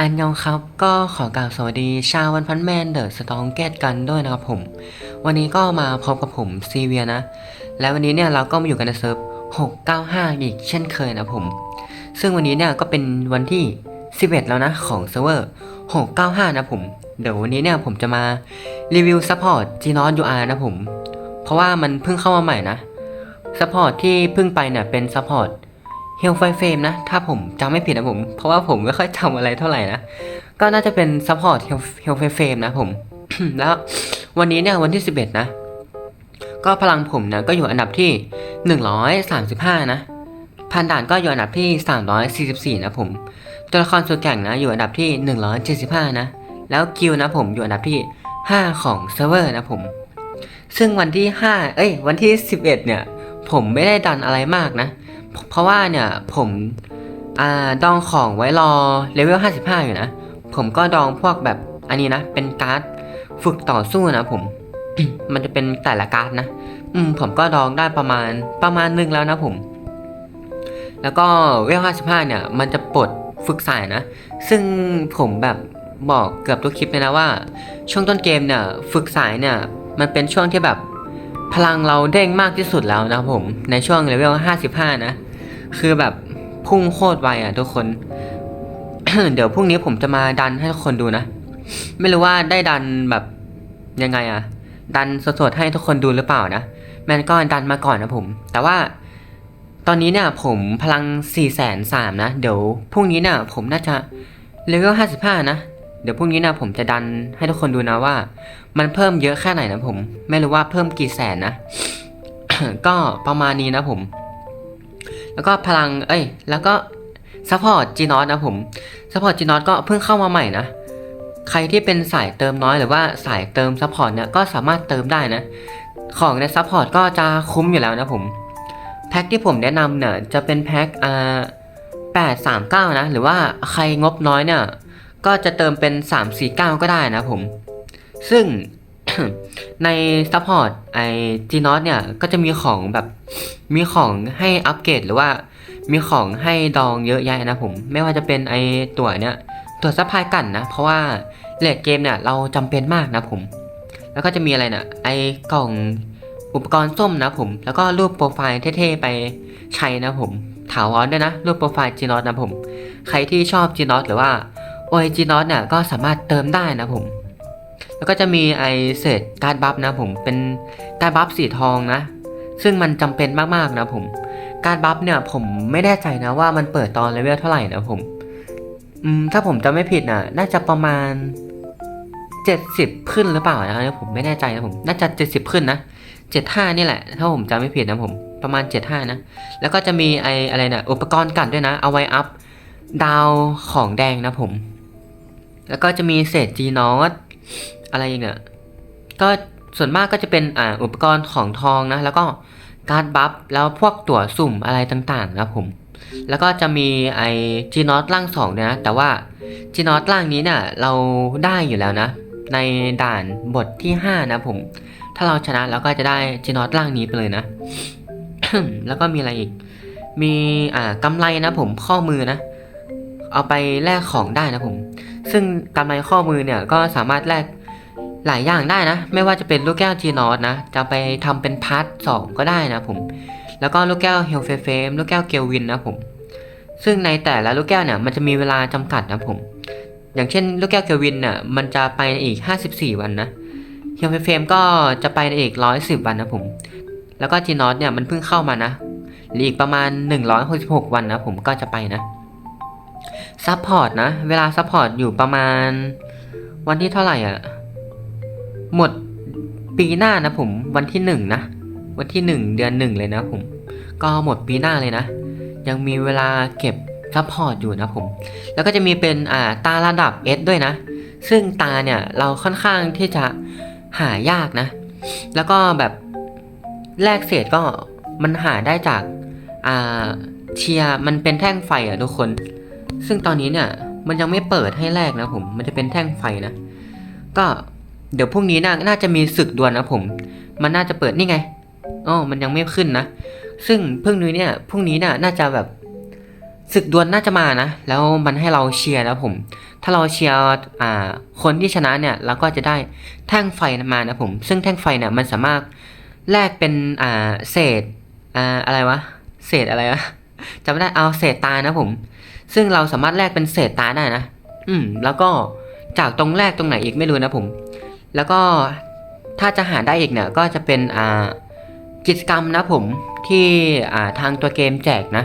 อันยองครับก็ขอกล่าวสวัสดีชาววันพันแมนเดอะสตองเกตกันด้วยนะครับผม วันนี้ก็มาพบกับผมซีเวียนะ และวันนี้เนี่ยเราก็มาอยู่กันในเซิร์ฟ 695 อีกเช่นเคยนะผม ซึ่งวันนี้เนี่ยก็เป็นวันที่ 11 แล้วนะของเซิร์ฟเวอร์ 695 นะผม เดี๋ยววันนี้เนี่ยผมจะมารีวิวซัพพอร์ต g n o t UR นะผม เพราะว่ามันเพิ่งเข้ามาใหม่นะซัพพอร์ตที่เพิ่งไปเนี่ยเป็นซัพพอร์ต เฮลไฟเฟมนะ ถ้าผมจำไม่ผิดนะผม เพราะว่าผมไม่ค่อยจำอะไรเท่าไหร่นะ ก็น่าจะเป็นซัพพอร์ตเฮลไฟเฟมนะผม แล้ววันนี้เนี่ยวันที่ 11 นะ ก็พลังผมนะก็อยู่อันดับที่ 135 นะพันด่านก็อยู่อันดับที่ 344 นะผมตัวละครสุดแข่งนะอยู่อันดับที่ 175 นะ แล้วกิลนะผมอยู่อันดับที่ 5 ของเซิร์ฟเวอร์นะผม ซึ่งวันที่ 5 เอ้ย วันที่ 11 เนี่ย ผมไม่ได้ดันอะไรมากนะ เพราะว่าเนี่ยผมอ่าดองของไว้รอเลเวล 55 อยู่นะ ผมก็ดองพวกแบบอันนี้นะ เป็นการ์ดฝึกต่อสู้นะผม มันจะเป็นแต่ละการ์ดนะ อืม ผมก็ดองได้ประมาณประมาณนึงแล้วนะผม แล้วก็เวล 55 เนี่ย มันจะปลดฝึกสายนะ ซึ่งผมแบบบอกเกือบทุกคลิปเลยนะว่า ช่วงต้นเกมเนี่ยฝึกสายเนี่ย มันเป็นช่วงที่แบบพลังเราเด้งมากที่สุดแล้วนะผม ในช่วงเลเวล 55 นะ คือแบบพุ่งโคตรไวอะทุกคน เดี๋ยวพรุ่งนี้ผมจะมาดันให้ทุกคนดูนะ ไม่รู้ว่าได้ดันแบบยังไงอะ ดันสดๆให้ทุกคนดูหรือเปล่านะแมนก็ดันมาก่อนนะผม แต่ว่าตอนนี้เนี่ยผมพลัง4 3 0 0 0นสามนะ เดี๋ยวพรุ่งนี้เนี่ยผมน่าจะเลเวล55นะ เดี๋ยวพรุ่งนี้นะผมจะดันให้ทุกคนดูนะว่า มันเพิ่มเยอะแค่ไหนนะผม ไม่รู้ว่าเพิ่มกี่แสนนะ ก็ประมาณนี้นะผม แล้วก็พลังเอ้ยแล้วก็ซัพพอร์ตจีนอตนะผมซัพพอร์ตจีนอตก็เพิ่งเข้ามาใหม่นะใครที่เป็นสายเติมน้อยหรือว่าสายเติมซัพพอร์ตเนี่ยก็สามารถเติมได้นะ ของในซัพพอร์ตก็จะคุ้มอยู่แล้วนะผมแพ็คที่ผมแนะนำเนี่ยจะเป็นแพ็คอ่าแปดสามเก้านะหรือว่าใครงบน้อยเนี่ยก็จะเติมเป็นสามสี่เก้าก็ได้นะผม ซึ่ง ในซัพพอร์ตไอจีนอตเนี่ย ก็จะมีของแบบมีของให้อัปเกรดหรือว่ามีของให้ดองเยอะแยะนะผม ไม่ว่าจะเป็นไอตัวเนี่ยตัวซัพพลายกันนะ เพราะว่าเลดเกมเนี่ยเราจำเป็นมากนะผม แล้วก็จะมีอะไรนะไอกล่องอุปกรณ์ส้มนะผม แล้วก็รูปโปรไฟล์เท่ๆไปใช้นะผม ถาวรด้วยนะ รูปโปรไฟล์จีนอตนะผม ใครที่ชอบจีนอตหรือว่าโอไอจีนอตเนี่ยก็สามารถเติมได้นะผม แล้วก็จะมีไอเศษการ์ดบัฟนะผมเป็นการ์ดบัฟสีทองนะ ซึ่งมันจำเป็นมากๆนะผมการ์ดบัฟเนี่ยผมไม่แน่ใจนะว่ามันเปิดตอนเลเวลเท่าไหร่นะผมอืมถ้าผมจำไม่ผิดนะน่าจะประมาณ 70 ขึ้นหรือเปล่านะครับผมไม่แน่ใจนะผมน่าจะ 70 ขึ้นนะ75นี่แหละ ถ้าผมจำไม่ผิดนะผมประมาณ 75 นะ แล้วก็จะมีไออะไรนะอุปกรณ์กันด้วยนะ เอาไว้อัพดาวของแดงนะผม แล้วก็จะมีเศษจีนอต อะไรเนี่ย ก็ส่วนมากก็จะเป็นอ่าอุปกรณ์ของทองนะ แล้วก็การ์ดบัฟแล้วพวกตั๋วสุ่มอะไรต่างๆนะผม แล้วก็จะมีไอจีนอตร่างสองเนี่ยนะ แต่ว่าจีนอตร่างนี้เนี่ยเราได้อยู่แล้วนะ ในด่านบทที่ 5 นะผม ถ้าเราชนะเราก็จะได้จีนอตร่างนี้ไปเลยนะ แล้วก็มีอะไรอีก มีอ่ากำไรนะผมข้อมือนะ เอาไปแลกของได้นะผม ซึ่งกำไรข้อมือเนี่ยก็สามารถแลกหลายอย่างได้นะ ไม่ว่าจะเป็นลูกแก้วจีนอตนะจะไปทำเป็นพาร์ทสองก็ได้นะผม แล้วก็ลูกแก้วเฮลเฟเฟมลูกแก้วเกลวินนะผม ซึ่งในแต่ละลูกแก้วเนี่ยมันจะมีเวลาจำกัดนะผม อย่างเช่น ลูกแก้วเกลวินน่ะมันจะไปอีก 54 วันนะเฮลเฟเฟมก็จะไปอีก 110 วันนะผม แล้วก็จีนอตเนี่ยมันเพิ่งเข้ามานะหลืออีกประมาณ 166 วันนะผมก็จะไปนะ ซัพพอร์ตนะ เวลาซัพพอร์ตอยู่ประมาณ วันที่เท่าไหร่อะ หมดปีหน้านะผม วันที่หนึ่งนะ วันที่หนึ่งเดือนหนึ่งเลยนะผม ก็หมดปีหน้าเลยนะ ยังมีเวลาเก็บซัพพอร์ตอยู่นะผม แล้วก็จะมีเป็นอ่าตาระดับ S ด้วยนะ ซึ่งตาเนี่ยเราค่อนข้างที่จะหายากนะ แล้วก็แบบแลกเศษก็มันหาได้จากอ่าเชียร์มันเป็นแท่งไฟอะทุกคน ซึ่งตอนนี้เนี่ยมันยังไม่เปิดให้แลกนะผม มันจะเป็นแท่งไฟนะ ก็เดี๋ยวพรุ่งนี้น่านาจะมีศึกดวลนะผม มันน่าจะเปิดนี่ไงอ๋อมันยังไม่ขึ้นนะ ซึ่งพรุ่งนี้เนี่ยพรุ่งนี้น่ะน่าจะแบบศึกดวลน่าจะมานะ แล้วมันให้เราเชียร์นะผม ถ้าเราเชียร์อ่าคนที่ชนะเนี่ยเราก็จะได้แท่งไฟมานะผม ซึ่งแท่งไฟเนี่ยมันสามารถแลกเป็นอ่าเศษอ่าอะไรวะ เศษอะไรวะจำไม่ได้เอาเศษตานะผม ซึ่งเราสามารถแลกเป็นเศษตาได้นะ อืม แล้วก็จากตรงแรกตรงไหนอีกไม่รู้นะผม แล้วก็ถ้าจะหาได้อีกเนี่ยก็จะเป็นอ่ากิจกรรมนะผมที่อ่าทางตัวเกมแจกนะ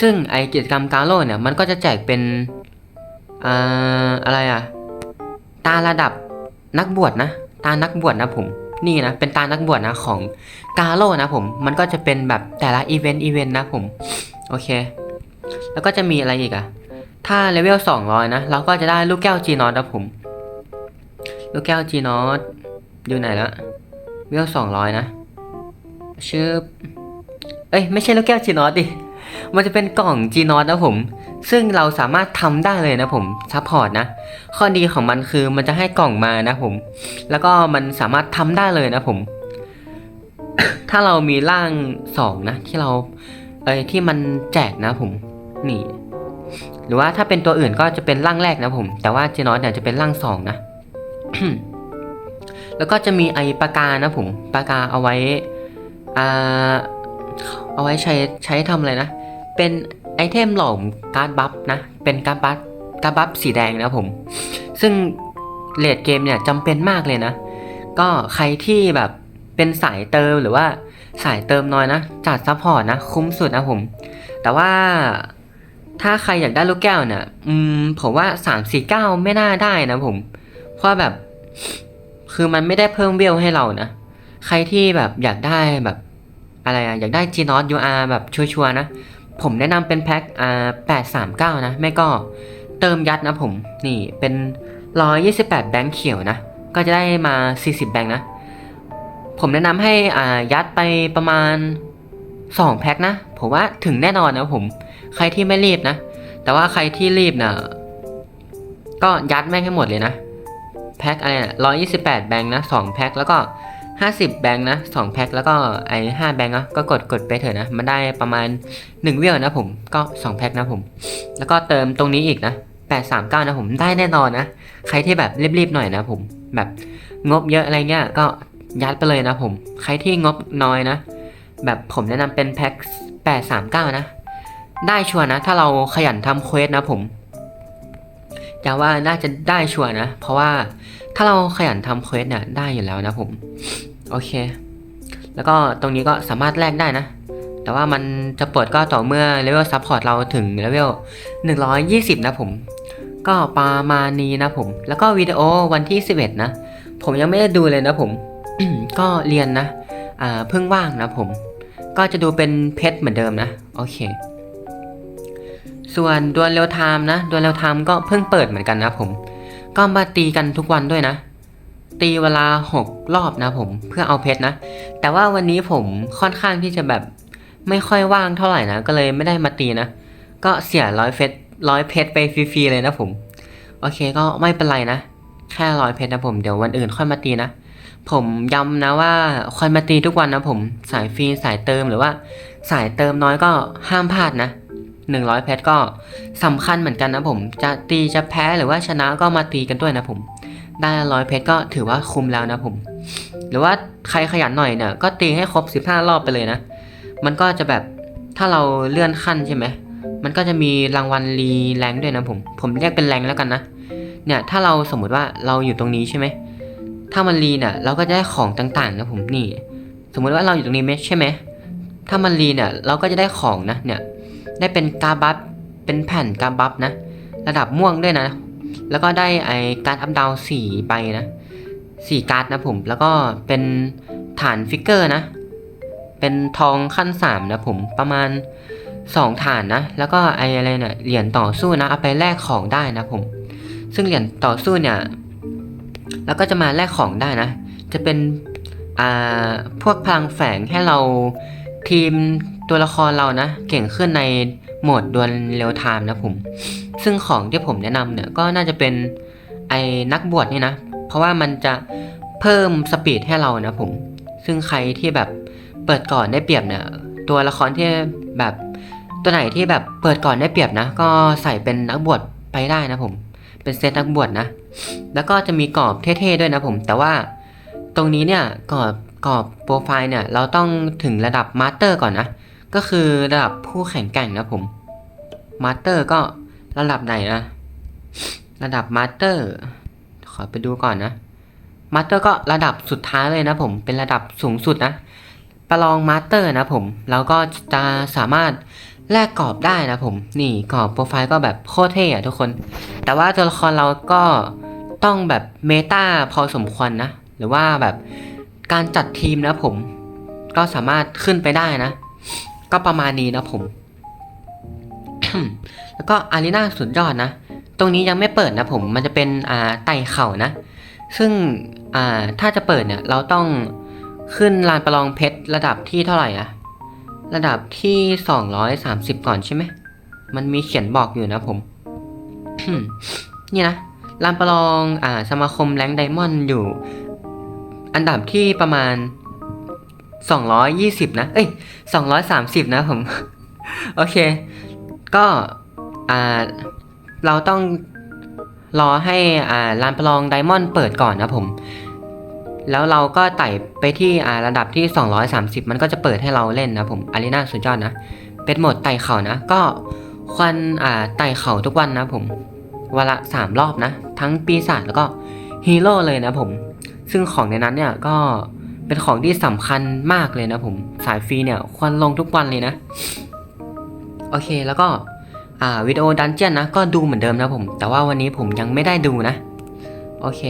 ซึ่งไอกิจกรรมกาโร่เนี่ยมันก็จะแจกเป็นอ่าอะไรอะตาระดับนักบวชนะ ตานักบวชนะผมนี่นะเป็นตานักบวชนะของกาโร่นะผมมันก็จะเป็นแบบแต่ละอีเวนต์อีเวนต์นะผมโอเค แล้วก็จะมีอะไรอีกอะถ้าเลเวล200 นะ เราก็จะได้ลูกแก้วจีนอตนะผม ลูกแก้วจีนอตอยู่ไหนละเลเวล200 นะชื่อเอ้ยไม่ใช่ลูกแก้วจีนอตดิ มันจะเป็นกล่องจีนอตนะผม ซึ่งเราสามารถทำได้เลยนะผมซัพพอร์ตนะ ข้อดีของมันคือมันจะให้กล่องมานะผม แล้วก็มันสามารถทำได้เลยนะผม ถ้าเรามีร่างสองนะ ที่เราเอ้ยที่มันแจกนะผม นี่ หรือว่าถ้าเป็นตัวอื่นก็จะเป็นร่างแรกนะผม แต่ว่าเจนอตเนี่ยจะเป็นร่างสองนะแล้วก็จะมีไอปากกานะผมปากกาเอาไว้อ่าเอาไว้ใช้ใช้ทำอะไรนะ เป็นไอเทมหลอมการ์ดบัฟนะ เป็นการ์ดบัฟการ์ดบัฟสีแดงนะผม ซึ่งเลดเกมเนี่ยจำเป็นมากเลยนะ ก็ใครที่แบบเป็นสายเติมหรือว่าสายเติมน้อยนะจัดซัพพอร์ตนะ คุ้มสุดนะผม แต่ว่า ถ้าใครอยากได้ลูกแก้วเนี่ยอืม ผมว่า3 4 9ไม่น่าได้นะผม เพราะแบบ คือมันไม่ได้เพิ่มเวลให้เรานะ ใครที่แบบอยากได้แบบ อะไรอะอยากได้ G n o t UR แบบชัวร์ๆนะ ผมแนะนำเป็นแพ็คอ่า839นะ ไม่ก็เติมยัดนะผม นี่เป็น128แปดแบงค์เขียวนะ ก็จะได้มา40แบงค์นะ ผมแนะนำให้อ่ายัดไปประมาณ2แพ็คนะ ผมว่าถึงแน่นอนนะผม ใครที่ไม่รีบนะ แต่ว่าใครที่รีบนะก็ยัดแม่งให้หมดเลยนะ แพ็คอะไรนะ128แปดแบงค์นะ2แพ็คแล้วก็50แบงค์นะ2แพ็คแล้วก็ไอ้5แบงค์นะก็กดกดไปเถอะนะ มันได้ประมาณ1เวลนะผม ก็2แพ็คนะผม แล้วก็เติมตรงนี้อีกนะ839นะผมได้แน่นอนนะ ใครที่แบบรีบๆหน่อยนะผม แบบงบเยอะอะไรเงี้ยก็ยัดไปเลยนะผม ใครที่งบน้อยนะ แบบผมแนะนำเป็นแพ็ค839 นะ ได้ชัวร์นะ ถ้าเราขยันทำเควสนะผมจะว่าน่าจะได้ชัวร์นะ เพราะว่าถ้าเราขยันทำเควสเนี่ยได้อยู่แล้วนะผม โอเค แล้วก็ตรงนี้ก็สามารถแลกได้นะ แต่ว่ามันจะเปิดก็ต่อเมื่อเลเวลซัพพอร์ตเราถึงเลเวล120 นะผม ก็ประมาณนี้นะผม แล้วก็วิดีโอวันที่ 11 นะ ผมยังไม่ได้ดูเลยนะผม ก็เรียนนะ อ่าเพิ่งว่างนะผม ก็จะดูเป็นเพชรเหมือนเดิมนะ โอเค ส่วนดวลเร็วไทม์นะดวลเร็วไทม์ก็เพิ่งเปิดเหมือนกันนะผม ก็มาตีกันทุกวันด้วยนะ ตีเวลา 6 รอบนะผมเพื่อเอาเพชรนะ แต่ว่าวันนี้ผมค่อนข้างที่จะแบบไม่ค่อยว่างเท่าไหร่นะ ก็เลยไม่ได้มาตีนะ ก็เสียร้อยเพชรร้อยเพชรไปฟรีๆเลยนะผม โอเคก็ไม่เป็นไรนะ แค่ร้อยเพชรนะผมเดี๋ยววันอื่นค่อยมาตีนะ ผมย้ำนะว่าค่อยมาตีทุกวันนะผมสายฟรีสายเติมหรือว่า สายเติมน้อยก็ห้ามพลาดนะ 100เพชรก็สำคัญเหมือนกันนะผม จะตีจะแพ้หรือว่าชนะก็มาตีกันด้วยนะผม ได้ร้อยเพชรก็ถือว่าคุ้มแล้วนะผม หรือว่าใครขยันหน่อยเนี่ยก็ตีให้ครบ 15 รอบไปเลยนะ มันก็จะแบบถ้าเราเลื่อนขั้นใช่ไหม มันก็จะมีรางวัลรีแรงด้วยนะผม ผมเรียกเป็นแรงแล้วกันนะ เนี่ยถ้าเราสมมติว่าเราอยู่ตรงนี้ใช่ไหม ถ้ามันรีเนี่ยเราก็จะได้ของต่างๆนะผมนี่ สมมุติว่าเราอยู่ตรงนี้ไหมใช่ไหมถ้ามันรีเนี่ยเราก็จะได้ของนะเนี่ย ได้เป็นกาบัฟเป็นแผ่นกาบัฟนะ ระดับม่วงด้วยนะ แล้วก็ได้ไอการ์ดอัพดาวสี่ใบนะสี่การ์ดนะผม แล้วก็เป็นฐานฟิกเกอร์นะ เป็นทองขั้นสามนะผมประมาณสองฐานนะ แล้วก็ไออะไรเนี่ยเหรียญต่อสู้นะเอาไปแลกของได้นะผม ซึ่งเหรียญต่อสู้เนี่ยแล้วก็จะมาแลกของได้นะ จะเป็นอ่าพวกพลังแฝงให้เราทีม ตัวละครเรานะ เก่งขึ้นในโหมดดวลเร็วไทม์นะผม ซึ่งของที่ผมแนะนำเนี่ยก็น่าจะเป็นไอ้นักบวชนี่นะ เพราะว่ามันจะเพิ่มสปีดให้เรานะผม ซึ่งใครที่แบบเปิดก่อนได้เปรียบเนี่ย ตัวละครที่แบบตัวไหนที่แบบเปิดก่อนได้เปรียบนะ ก็ใส่เป็นนักบวชไปได้นะผม เป็นเซตนักบวชนะ แล้วก็จะมีกรอบเท่ๆด้วยนะผม แต่ว่าตรงนี้เนี่ยกรอบกรอบโปรไฟล์เนี่ยเราต้องถึงระดับมาสเตอร์ก่อนนะ ก็คือระดับผู้แข่งแกร่งนะผมมาสเตอร์ก็ระดับไหนนะ ระดับมาสเตอร์ ขอไปดูก่อนนะมาสเตอร์ก็ระดับสุดท้ายเลยนะผมเป็นระดับสูงสุดนะประลองมาสเตอร์นะผมเราก็จะสามารถแลกกรอบได้นะผม นี่กรอบโปรไฟล์ก็แบบโคตรเท่อะทุกคน แต่ว่าตัวละครเราก็ต้องแบบเมตาพอสมควรนะ หรือว่าแบบการจัดทีมนะผม ก็สามารถขึ้นไปได้นะ ก็ประมาณนี้นะผม แล้วก็อารีนาสุดยอดนะ ตรงนี้ยังไม่เปิดนะผม มันจะเป็นอ่าไต่เข่านะ ซึ่งอ่าถ้าจะเปิดเนี่ย เราต้องขึ้นลานประลองเพชรระดับที่เท่าไหร่อะระดับที่ 230 ก่อนใช่ไหม มันมีเขียนบอกอยู่นะผม นี่นะลานประลองอ่าสมาคมแรงไดมอนด์อยู่ อันดับที่ประมาณ 220 นะ เอ้ย 230 นะผม โอเค ก็อ่าเราต้องรอให้อ่าลานประลองไดมอนด์เปิดก่อนนะผม แล้วเราก็ไต่ไปที่อ่าระดับที่ 230 มันก็จะเปิดให้เราเล่นนะผมอารีนาสุดยอดนะ เป็นโหมดไต่เข่านะ ก็ควรอ่าไต่เข่าทุกวันนะผมวันละสามรอบนะ ทั้งปีศาจแล้วก็ฮีโร่เลยนะผม ซึ่งของในนั้นเนี่ยก็ เป็นของที่สำคัญมากเลยนะผมสายฟรีเนี่ยควรลงทุกวันเลยนะ โอเคแล้วก็วิดีโอดันเจียนนะก็ดูเหมือนเดิมนะผม แต่ว่าวันนี้ผมยังไม่ได้ดูนะ โอเค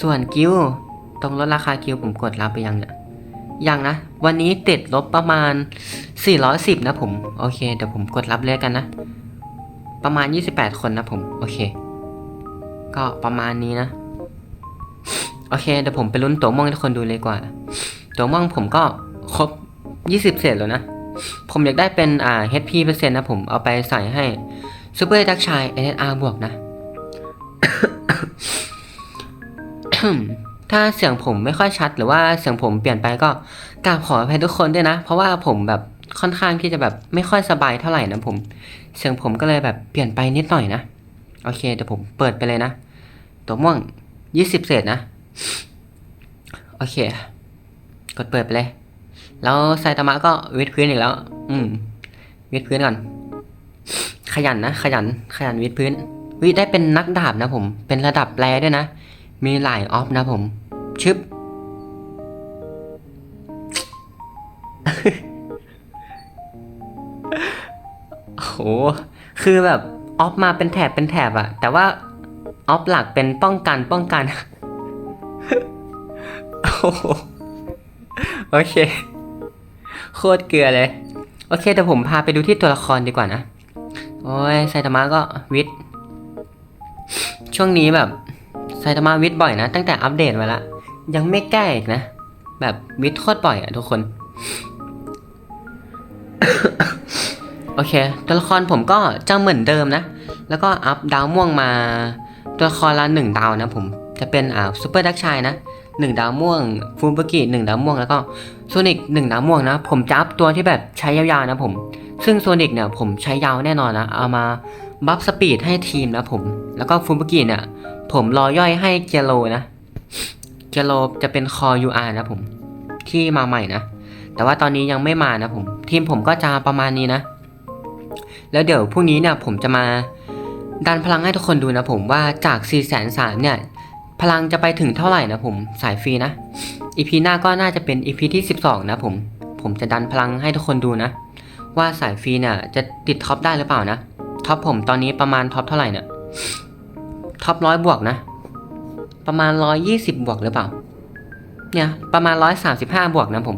ส่วนกิวตรงลดราคากิวผมกดรับไปยังเนี่ยยังนะ วันนี้ติดลบประมาณ 410 นะผม โอเค เดี๋ยวผมกดรับเลยกันนะ ประมาณ 28 คนนะผม โอเค ก็ประมาณนี้นะ โอเคเดี๋ยวผมไปลุ้นตัวม่วงให้ทุกคนดูเลยกว่า ตัวม่วงผมก็ครบ 20เศษแล้วนะ ผมอยากได้เป็นอ่า HP เปอร์เซ็นต์นะผมเอาไปใส่ให้ซูเปอร์ดักชาย NR บวกนะ ถ้าเสียงผมไม่ค่อยชัดหรือว่าเสียงผมเปลี่ยนไปก็กราบขออภัยทุกคนด้วยนะ เพราะว่าผมแบบค่อนข้างที่จะแบบไม่ค่อยสบายเท่าไหร่นะผม เสียงผมก็เลยแบบเปลี่ยนไปนิดหน่อยนะ โอเคเดี๋ยวผมเปิดไปเลยนะ ตัวม่วงยี่สิบเศษนะ โอเค กดเปิดไปเลย แล้วไซตามะก็วิดพื้นอีกแล้ว อืมวิดพื้นก่อน ขยันนะ ขยัน ขยันวิดพื้น วิได้เป็นนักดาบนะผม เป็นระดับแรด้วยนะ มีหลายออฟนะผม ชึบ โอ้โห คือแบบออฟมาเป็นแถบเป็นแถบอะแต่ว่าออฟหลักเป็นป้องกันป้องกัน โอเค โคตรเกลือเลย โอเคแต่ผมพาไปดูที่ตัวละครดีกว่านะ โอ้ยไซตามะก็วิทช่วงนี้แบบไซตามะวิทบ่อยนะ ตั้งแต่อัปเดตมาละ ยังไม่แก้อีกนะ แบบวิทโคตรบ่อยอะทุกคน โอเค ตัวละครผมก็จะเหมือนเดิมนะ แล้วก็อัพดาวม่วงมา ตัวละครละหนึ่งดาวนะผม จะเป็นอ่าซูเปอร์ดักชายนะหนึ่งดาวม่วงฟูมบุกิหนึ่งดาวม่วงแล้วก็โซนิกหนึ่งดาวม่วงนะ ผมจะอัพตัวที่แบบใช้ยาวๆนะผม ซึ่งโซนิกเนี่ยผมใช้ยาวแน่นอนนะเอามาบัฟสปีดให้ทีมนะผม แล้วก็ฟูมบุกิเนี่ยผมรอย่อยให้เกโลนะเกโลจะเป็นคอ UR นะผมที่มาใหม่นะ แต่ว่าตอนนี้ยังไม่มานะผม ทีมผมก็จะประมาณนี้นะ แล้วเดี๋ยวพรุ่งนี้เนี่ยผมจะมาดันพลังให้ทุกคนดูนะผมว่าจาก 4 3 0 0 0เนี่ย พลังจะไปถึงเท่าไหร่นะผมสายฟรีนะอีพีหน้าก็น่าจะเป็นอีพีที่ 12 นะผมผมจะดันพลังให้ทุกคนดูนะ ว่าสายฟรีเนี่ยจะติดท็อปได้หรือเปล่านะท็อปผมตอนนี้ประมาณท็อปเท่าไหร่เนี่ยท็อปร้อยบวกนะ ประมาณ120บบวกหรือเปล่า เนี่ย ประมาณ135บห้าบวกนะผม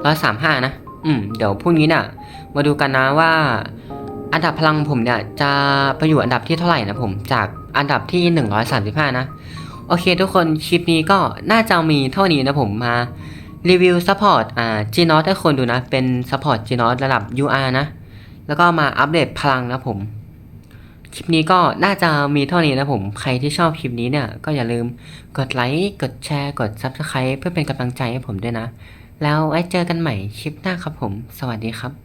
135นะ อืม เดี๋ยวพรุ่งนี้เนี่ยมาดูกันนะว่า อันดับพลังผมเนี่ย จะไปอยู่อันดับที่เท่าไหร่นะผม จากอันดับที่135นะ โอเคทุกคนคลิปนี้ก็น่าจะมีเท่านี้นะผมมารีวิวซัพพอร์ตอ่า g n o t ให้คนดูนะ เป็นซัพพอร์ต g n o t ระดับ UR นะ แล้วก็มาอัปเดตพลังนะผม คลิปนี้ก็น่าจะมีเท่านี้นะผม ใครที่ชอบคลิปนี้เนี่ย ก็อย่าลืมกดไลค์กดแชร์ กด Subscribe เพื่อเป็นกำลังใจให้ผมด้วยนะ แล้วไว้เจอกันใหม่คลิปหน้าครับผม สวัสดีครับ